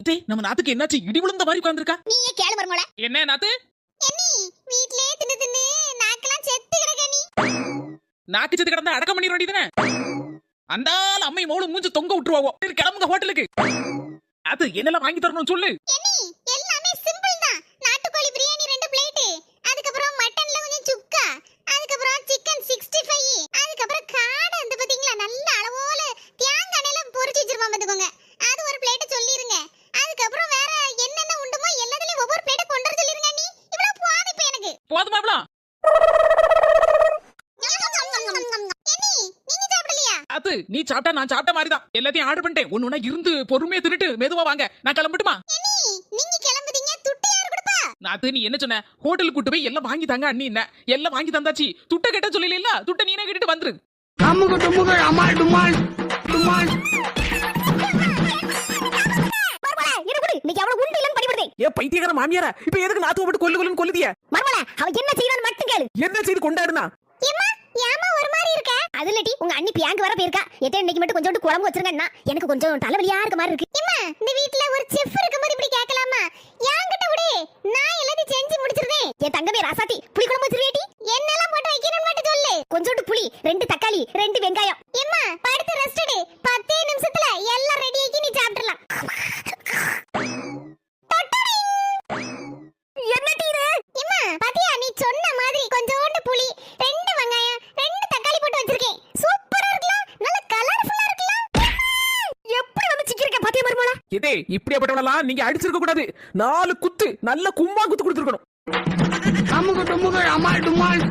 டேய் நம்ம நாத்துக்கு என்னாச்சு? இடி விழுந்த மாதிரி உட்கார்ந்திருக்கா. நீயே கேளு மருமோல என்ன நாத்து? எண்ணி வீட்லயே தின்னு தின்னு நாக்கெல்லாம் செத்து கிடக்க நீ. நாக்கு செத்து கிடந்தா அடக்கம் பண்ணிட வேண்டியதானே அந்தால அம்மை மோளு மூஞ்சி தொங்க விட்டுருவாவோ? கிளம்புங்க ஹோட்டலுக்கு. அது என்னெல்லாம் வாங்கி தரணும் சொல்லு. எண்ணி போதுமா இவ்வளோ? அது நீ சாப்பிட்டா நான் சாப்பிட்ட மாதிரி தான் எல்லாத்தையும் ஆர்டர் பண்ணிட்டேன். ஒண்ணு ஒண்ணா இருந்து பொறுமையா தின்னுட்டு மெதுவா வாங்க. நான் கிளம்பட்டுமா? நீங்க கிளம்புதீங்க துட்டு யார் கொடுப்பா நீ என்ன சொன்ன? ஹோட்டலுக்கு கூட்டு போய் எல்லாம் வாங்கி தாங்க அண்ணி என்ன? எல்லாம் வாங்கி தந்தாச்சு. துட்ட கேட்ட சொல்லல துட்ட நீனே கேட்டுட்டு வந்துரு. அமுகு டுமுகு டுமா டுமால். ஏ பைத்தியக்கார மாமியாரா இப்ப எதுக்கு நாத்து போட்டு கொல்லு கொல்லுன்னு கொல்லுதிய? மர்மல அவ என்ன செய்யறான்னு மட்டும் கேளு. என்ன செய்து கொண்டாடுனா? ஏம்மா ஏமா ஒரு மாதிரி இருக்க? அது இல்லடி உங்க அண்ணி பியாங்கு வர போயிருக்கா? எத்தனை இன்னைக்கு மட்டும் கொஞ்சோண்டு குழம்பு வச்சிருங்கன்னா எனக்கு கொஞ்சம் தலைவலியா இருக்க மாதிரி இருக்கு. ஏம்மா இந்த வீட்ல ஒரு செஃப் இருக்கும்போது இப்படி கேட்கலாமா? என்கிட்ட விடு நான் எல்லாத்தையும் செஞ்சு முடிச்சிருந்தேன் என் தங்கமே ராசாத்தி புளி குழம்பு வச்சிருவேடி என்னெல்லாம் போட்டு வைக்கணும்னு மட்டும் சொல்லு. கொஞ்சோண்டு புளி ரெண்டு தக்காளி ரெண்டு வெங்காயம். ஏம்மா படுத்து இதே இப்படியாப்பட்டவளெல்லாம் நீங்க அடிச்சிருக்க கூடாது. நாலு குத்து நல்ல கும்பா குத்து கொடுத்துருக்கணும். அமுகு டுமுகு அமால் டுமால்